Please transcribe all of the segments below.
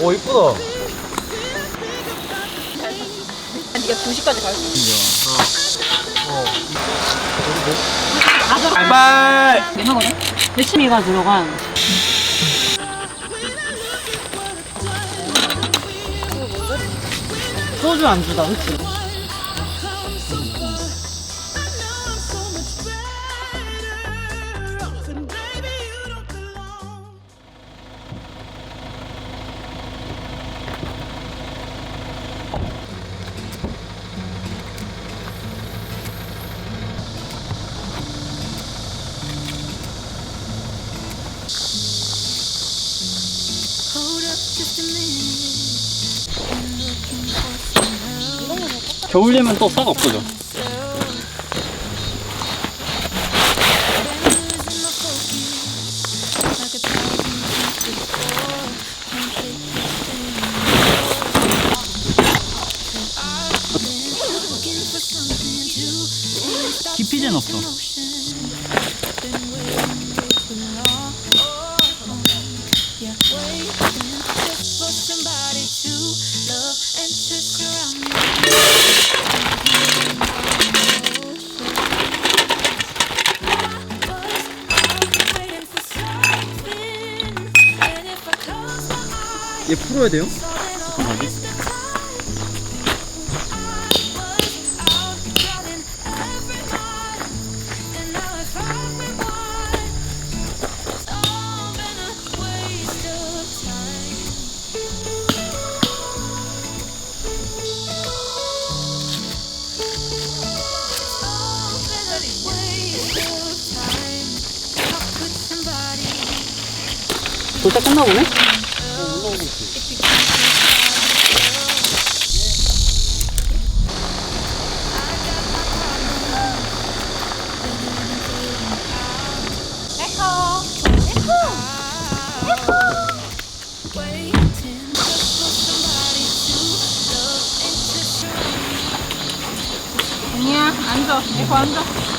오 이쁘다. 네가 2시까지 갈수 있어. 빨. 하거든? 열심히가 들어간 소주 안주다 그치? 겨울이면 또 싹 없어져. 깊이는 없어. 풀어야 돼요? 어떡하지? 도착 끝나 보네? 아니야, 앉아. 에코 앉아.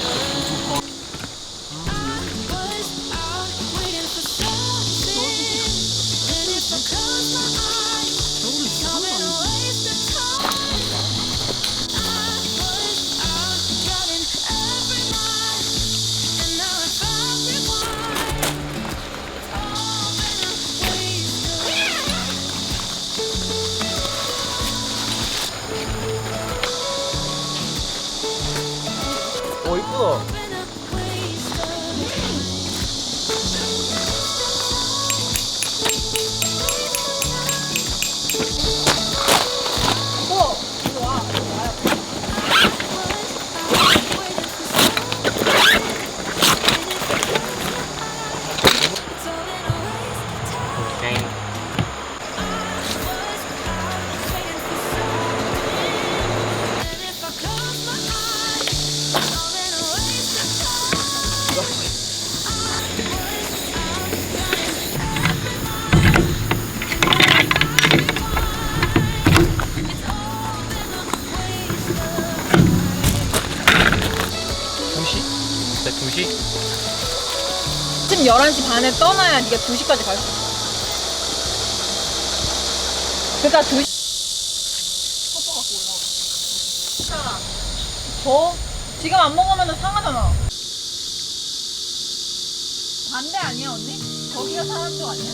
오이 지금 11시 반에 떠나야 네가 2시까지 갈 수 있어. 그러니까 2시. 뽀뽀 갖고 올라가. 더? 지금 안 먹으면 상하잖아. 반대 아니야, 언니? 거기가 쪽 아니야?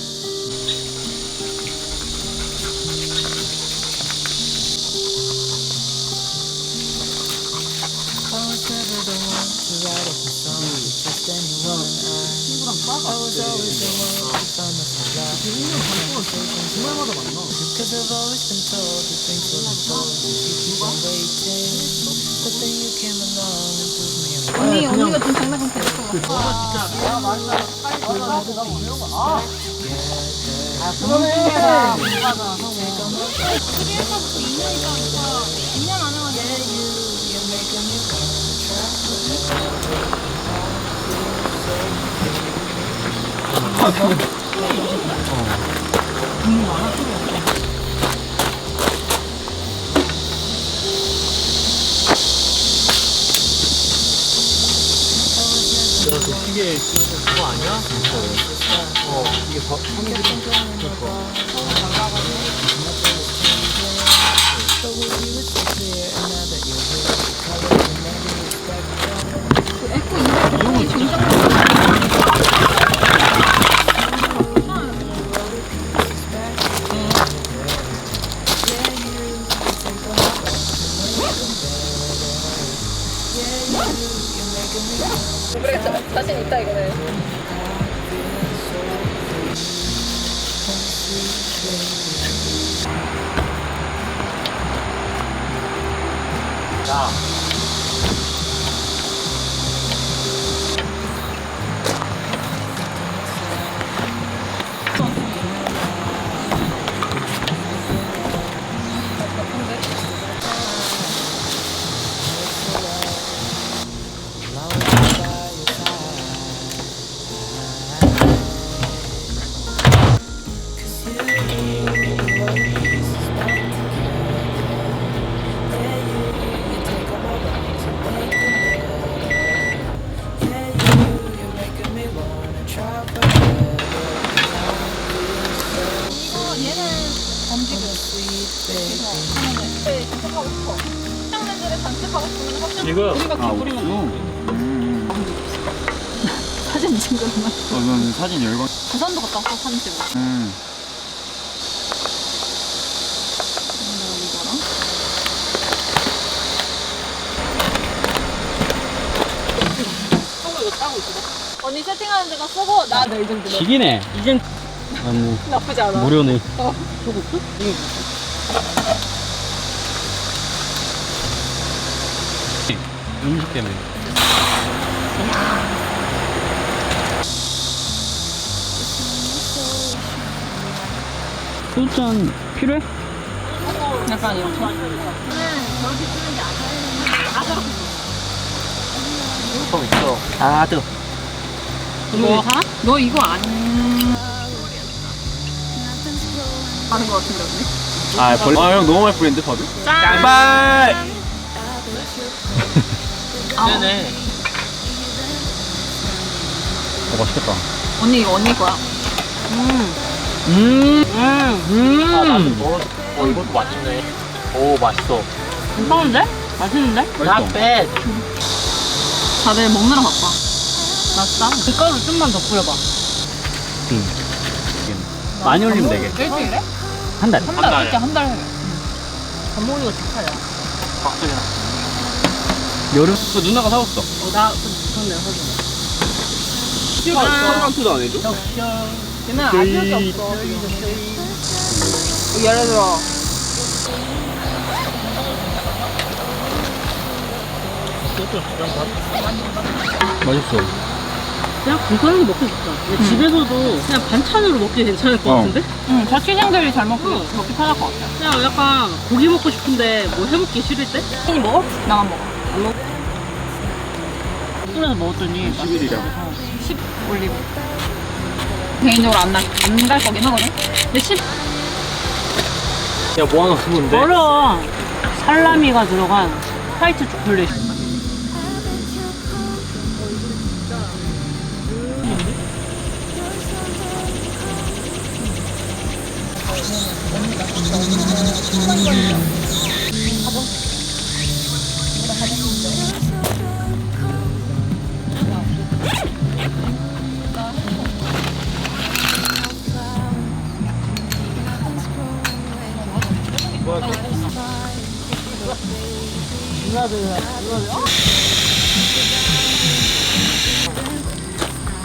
언니, 언니가 좀 장난 좀 대줄 것 같아. 그래서부터 2년이니까 2년 안에 완전 야, 너 기계 그 거 아니야? 어, 기계 자신 네, 단축하고 싶어. 시청자들을 단축하고 싶으면 확실히 지금 우리가 아, 개구리만 옥수? 음. 사진 찍으면. 어, 이건 사진 열광. 부산도 갔다 왔어, 사진 찍어. 음. 이거랑. 하고 이거 따고 있어. 언니 세팅하는 데가 쓰고 나 내 정도. 기기네. 이젠 아니, 나쁘지 않아. 무료네. 소고프? 이게 음식 때문에. 소주잔 필요해? 약간 이렇게. 좀 있어. 아, 뜨거. 이거 하나? 너 이거 안. 하는 거 같은데, 언니? 아, 벌... 아, 형 너무 많이 뿌리는데, 밥이? 짱발! 네네. 어, 맛있겠다. 언니, 이거 언니 거야. 음. 음. 음. 아, 나도 먹어. 어, 이것도 맛있네. 오, 맛있어. 괜찮은데? 맛있는데? 맛있어. 배. 다들 먹느라 바빠. 맛있다. 그 가루 좀만 더 뿌려봐. 많이 올리면 되게. 일주일에? 한 달. 한 달, 이렇게 한달거 좋다야. 박수야. 여름? 그 누나가 사왔어. 어, 나, 그, 그건 내가 사준 사람한테도 안 해줘? 걔는 아쉬움이 없어. 예를 들어, 맛있어. 그냥 간단하게 먹기 좋다. 근데 집에서도 그냥 반찬으로 먹기 괜찮을 것 어. 같은데? 응, 자취생들이 잘 먹고, 응. 먹기 편할 것 같아. 그냥 약간 고기 먹고 싶은데 뭐 해먹기 싫을 때? 언니 먹어? 나만 먹어. 술에서 먹었더니 10일이랑. 10 올리브. 개인적으로 안 날, 안갈 거긴 하거든? 근데 10, 야, 뭐 하나 쓰는데? 어려워. 살라미가 들어간 화이트 초콜릿.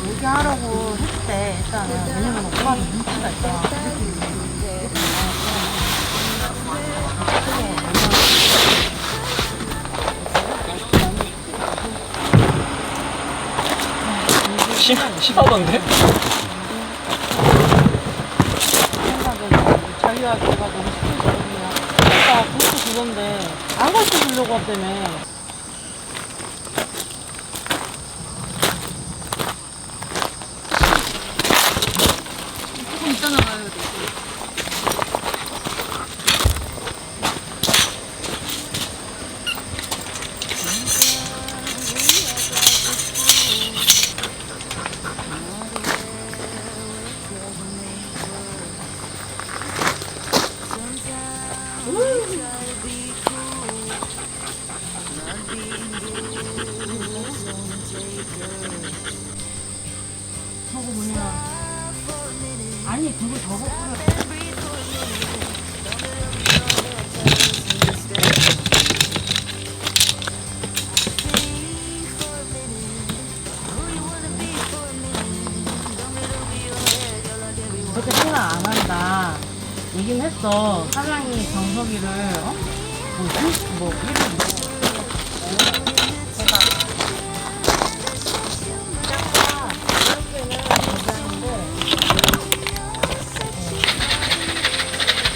얘기하려고 했을 때 일단은 왜냐면 오빠는 눈치가 있잖아. 심, 심하던데? 생각은. 아까 그것도 그건데 안 가르쳐 주려고 가야 했어. 사장이 정석이를 어? 뭐, 일- 뭐 일을 뭐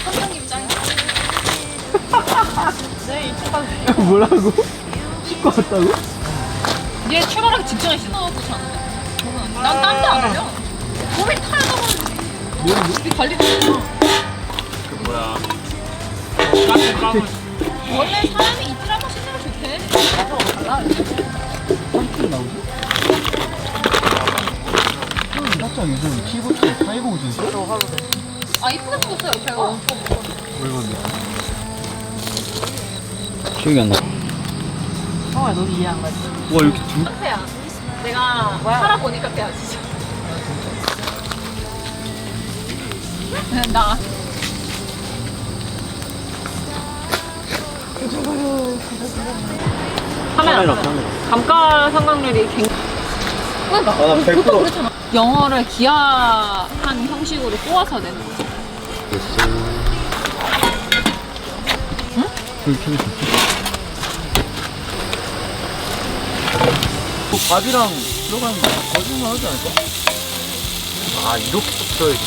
선생님 짱. 뭐라고? 씻고 왔다고? 얘 출발하기 직전에 신어놓고 자는데. 난딴 데안 올려. 몸이 탈다고. 우리 관리도 했어. 그 뭐야. 까불 까불. 원래 사람이 이틀 한번 씻는 게 좋대. 나오지? 요즘 아 이쁘게 생겼어 옆에가. 기억이 안 나. 형아 너 이해 안 가지? 와 이렇게 두 카페야. 내가 살아보니까 빼야 진짜. 나. 카메라. 감가상각률이 굉장히 그러니까 아, 나 보통 100%. 그렇잖아 영어를 기하한 형식으로 꼬아서 내는 거지? 그 밥이랑 들어가는 거 거짓말 하지 않을까? 아 이렇게 붙어야지.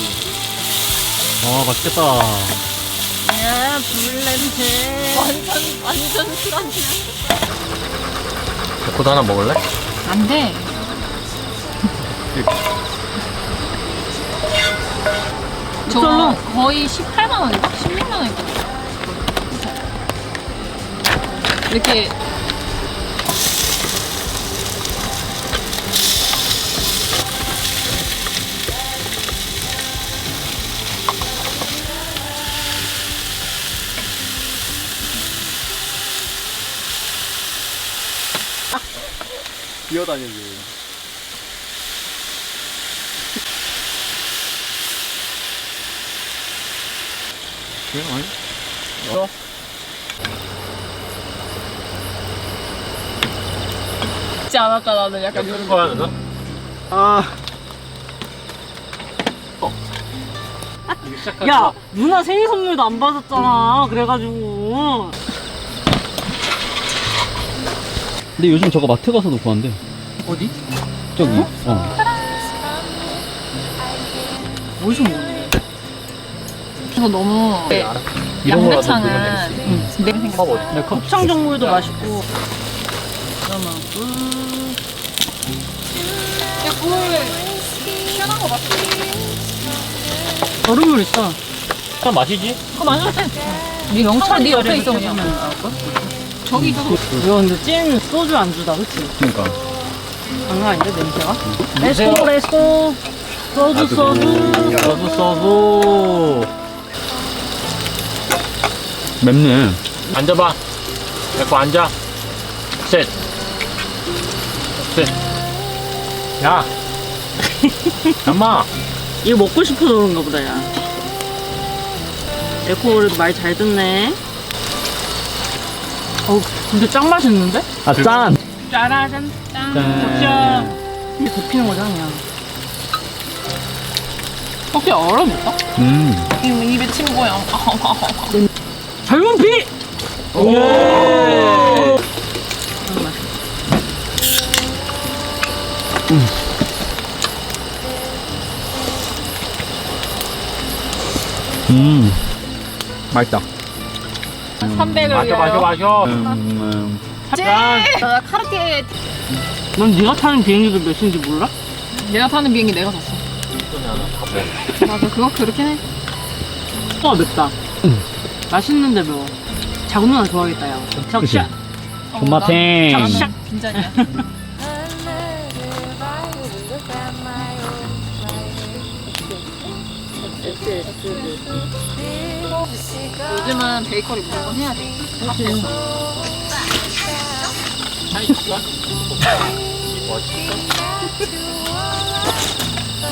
아 맛있겠다. 야 불 냄새. 완전 완전 술안주 데코도 하나 먹을래? 안 돼 저 거의 18만 원인가? 16만 원인가? 이렇게 기어다니지. 그래 아니? 있지 않았다 나는 약간 이런 거 거야 너? 아야 누나 생일 선물도 안 받았잖아. 그래가지고. 근데 요즘 저거 마트 가서도 구한대. 어디? 저기. 어. 어디서 먹는 그래서 너무 이런 거라도 양대창은 먹으면 내 생각 컵 어디? 내 컵. 곱창 전골도 맛있고. 야뭘 시원한 거 맞지? 얼음물 있어. 참 마시지? 그거 많이 네 명찰 네 옆에 있어 그냥 저기 있어서 이거 근데 찐 소주 안주다, 그치? 그러니까. 장난 아닌데, 냄새가? 냄새가- 레스코, 레스코. 소주, 소주. 써도 써도. 맵네. 앉아봐. 데코 앉아. 셋. 셋. 야. 엄마. 이거 먹고 싶어서 그런가 보다, 야. 에코 그래도 말 잘 듣네. 어우, 근데 짱 맛있는데? 아 짠. 짜라잔 짠 짠. 이게 덮이는 거잖아, 그냥. 혹시 얼음 있어? 음. 지금 입에 침 고요 젊은 피! 오. 너무 맛있어. 음. 맛있다. 300을 마셔 마셔 마셔. 짠! 나 카르티에 넌 네가 타는 비행기도 몇인지 몰라? 내가 타는 비행기 내가 샀어 맞아 그거 그렇긴 해 어, 맵다. 음. 맛있는데 매워. 자구 누나 좋아하겠다, 야. 그치? 적샷. 존맛탱. 나는 샥. 요즘은 베이커리 무조건 해야 돼.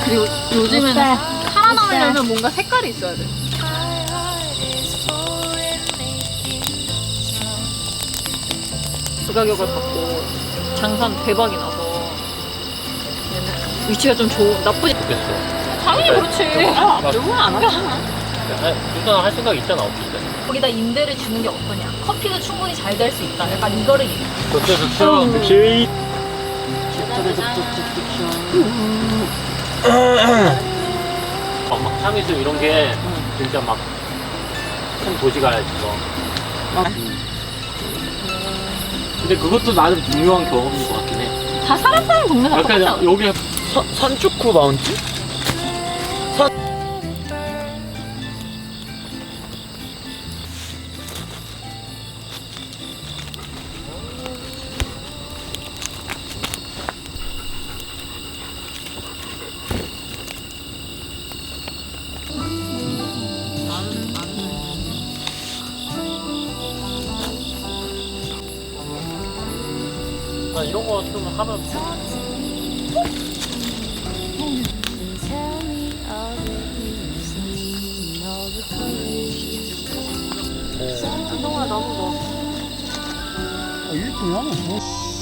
그리고 요즘에는 살아남으려면 뭔가 색깔이 있어야 돼. 그 가격을 받고 장산 대박이 나서. 얘는 위치가 좀 좋은 나쁘지 좋겠어. 당연히 그렇지 누구는 안 하잖아. 누나 할 생각 있잖아, 없을 때. 거기다 임대를 주는 게 어떠냐 커피도 충분히 잘 될 수 있다 약간 이거를 얘기해 좋죠, 좋죠. 역시. 어, 막 상해수 이런 게 진짜 막 큰 도시가 있어. 음. 근데 그것도 나름 중요한 경험인 것 같긴 해. 다 사람 사는 동네 다 약간 똑같아 여기 산초쿠 마운틴? Colors. 한동안 너무 뭐. 어, 일주일 하면 뭐.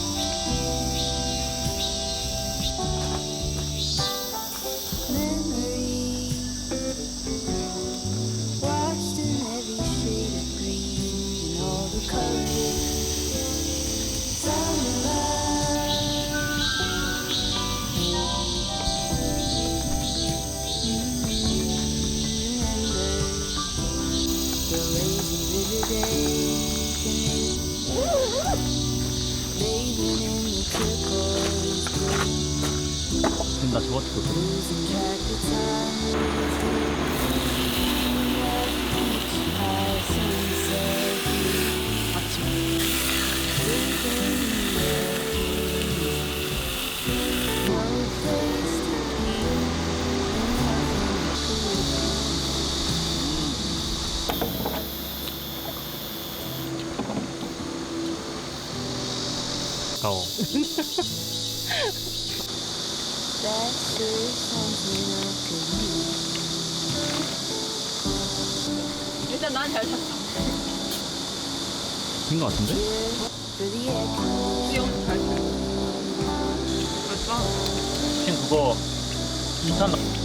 Oh. 일단 난 잘 탔다 된거 같은데? 수영 잘 탔어 지금 그거 2탄